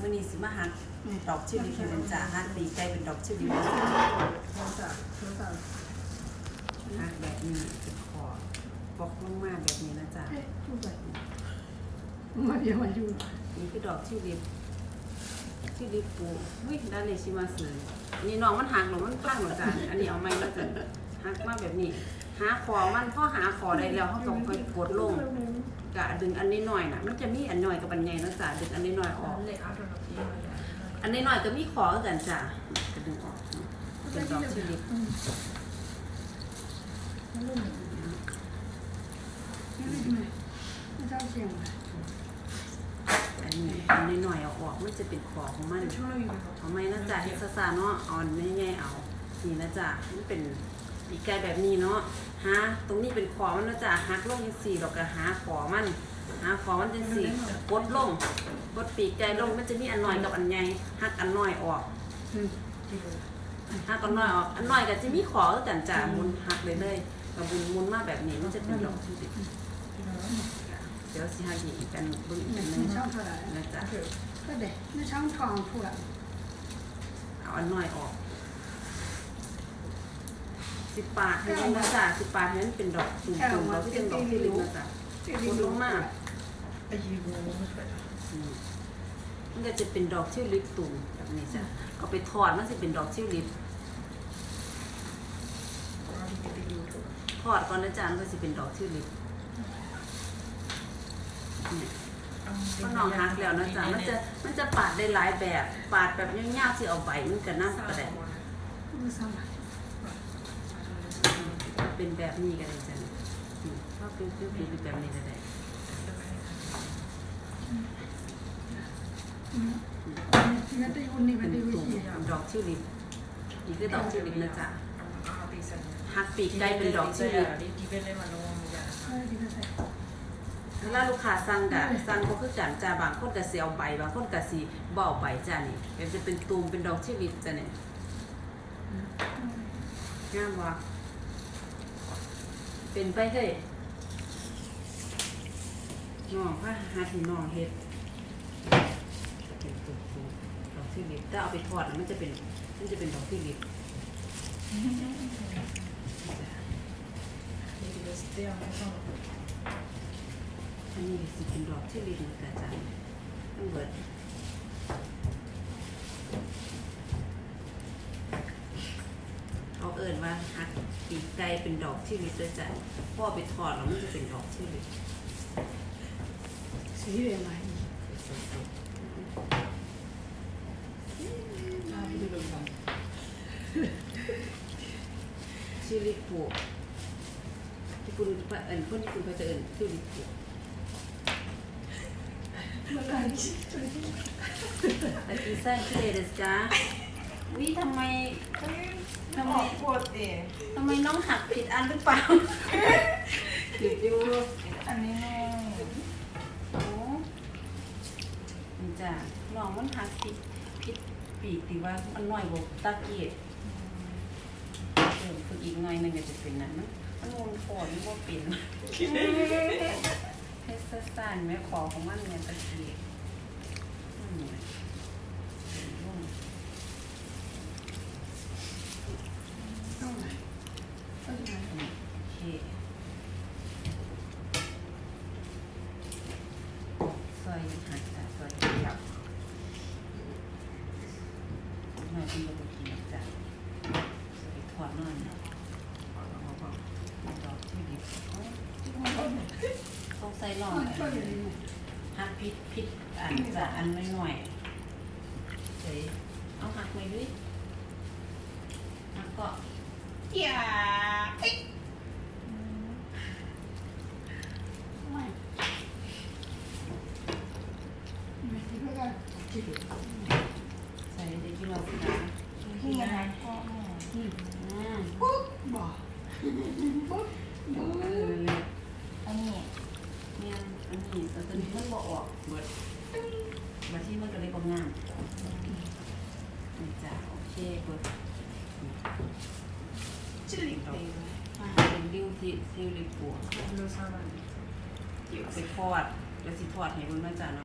มื้อนี้สิมาหักดอกชิลิปให้เป็นจ้าหักปีกไก่เป็นดอกชิลิปนะจ๊ะโทรศัพท์โทรศัพท์หักแบบนี้เป็นคอปอกลงมาแบบนี้นะจ๊ะเอ๊ะพูดไมาเดี๋ยวมาอยู่นี่คือดอกชิลิปชิลิปปูวิด้านในชิมาสือนนี้น้องมันหักหรือมันพังหรือจ้ะอันนี้เอาไม้แล้วจ้ะหักมาแบบนี้ หาคอมันพ่อหาคอได้แล้วเขาต้องค่อยกดลง กะดึงอันนี้หน่อยน่ะมันจะมีอันหน่อยกับอันใหญ่นะจ๊ะดึงอันนี้หน่อยออก เลยเอาโทรศัพท์มาอันนี้หน่อยก็มีขอคือกันจ้ะกระดึงออกเป็นดอกชิลิปไม่เจ้าเสียงเลยอันนี้อันนี้หน่อยเอาออกมันจะเป็นขอของมัน ช่วยเราอยู่เอาไหมนะจ๊ะเฮ็ดซาๆเนาะเอาอันแง่ๆเอา นี่นะจ๊ะมันเป็น ปีกไก่แบบนี้เนาะหาตรงนี้เป็นขอมันนะจ๊ะหักลงจังสี่ดอกก็หาขอมัน หาขอมันจังสี่กดลงกดปีกไก่ลงมันจะมีอันน้อยกับอันใหญ่หักอันน้อยออกอืมหักอันน้อยออกอันน้อยก็จะมีขอคือกันจ้ะหมุนหักเลยเลยกับบุญหมุนมาแบบนี้มันจะเป็นดอกที่ติดเดี๋ยวสิหาอีกกันเบิ่งอีกอันหนึงไม่ช่องเท่าไหร่นะจ๊ะก็เด็กไม่ช่องทองพูดอะเอาอันน้อยออก สิบปาทให้มันนะจ๊ะสิบปาทให้มันเป็นดอกตุ่มๆดอกที่เป็นดอกที่ลึกนะจ๊ะกดลงมาไอ้ยีโวไม่เคยอืมมันก็จะเป็นดอกทิวลิปตุ่มแบบนี้จ้ะเอาไปทอดมันจะเป็นดอกทิวลิปเราที่ไปดูถูกทอดก่อนนะจ๊ะมันก็จะเป็นดอกทิวลิปเนี่ยก็นองฮักแล้วนะจ๊ะมันจะมันจะปาดได้หลายแบบ ปาดแบบยาวๆที่เอาใบมันก็น่าประแดดไม่ซ้ำ เป็นแบบนี้ก็ได้จ้ะเนี่ยอืมถ้าเป็นแบบนี้ก็ได้งั้นตีอุ่นนี่มันนตีวิตุ่มธีดอกทิวลิปนี่คือดอกทิวลิปนะจ๊ะเอาตีสัญญาฮักปีกไก่เป็นดอกทิวลิปที่เป็นเลยมาโน้มอย่างเออดีก็ใส่เวลาลูกค้าสั่งกะสั่งก็คือกันจ้าบางคนก็สิเอาใบบางคนก็สิบ่เอาใบจ้านี่เดี๋ยวจะเป็นตูมเป็นดอกทิวลิปจ้ะเนี่ยงามบ่ เป็นไปเฮ้ยน้องค่ะหาที่นอเฮ็ดเป็นตูมๆดอกทิวลิปถ้าเอาไปทอดแล้วมันจะเป็น มันจะเป็นดอกทิวลิปนี่คือสเตียไม่ต้องอันนี้สิเป็นดอกทิวลิปนะจ้าทั้งเบิด เขาเอินว่าฮักปีกไก่เป็นดอกทิวลิปด้วยจ้ะพ่อไปทอดแล้วมันจะเป็นดอกทิวลิปสีเหลืองไหมน่าไปดูกันทิวลิปปูญี่ปุ่นเอินคนญี่ปุ่นเขาจะเอินทิวลิปปูเมื่อไหร่แต่กีซ่าคิเลเดสจ้าวิทำไม ทำไมปวดเอ๋ทำไมน้องหักผิดอันหรือเปล่าหยุดอยู่อันนี้น้องโอ้นี่จ้ะน้องมันหักผิดผิดปีกที่ว่ามันน้อยกว่าตะเกียบเออฝึกอีกหน่อยหนึงก็จะเป็นนั้นมันมันวนคอมันว่าเป็นเฮ็ดสั้นๆแม่ขอของมันเนี่ยตะกี้อืมเป็นวง ต้องไหนต้องไหน โอเคซอยหักจ้ะซอยยับห น่อยเป็นบะกินจ้ะสวยถอดนอนเอาๆดอกที่ดิบต้องใส่หน่อยก็อย่างหักพิษพิษอันจะอันน้อยๆเฉยเอาหักไปด้วยหักก็อย่าเอ้ยไม่ไม่ที่ก็ได้ที่เหลือ ใส่ได้กี่รอบนะนี่ไงก็อืมปุ๊บบอกปุ๊บเออเลยอันนี้เนี่ยอันนี้แต่ตอนนี้มันบ่ออกเบิดมาที่มันก็เลยบ่งามนี่จ้ะโอเคเบิดจิลิเตอ่าเป็นริ้วที่ริ้วริ้วปัวรู้ซ้ำมันเกี่ยวไปทอดแล้วสิทอดให้เบิ่งนะจ๊ะเนาะ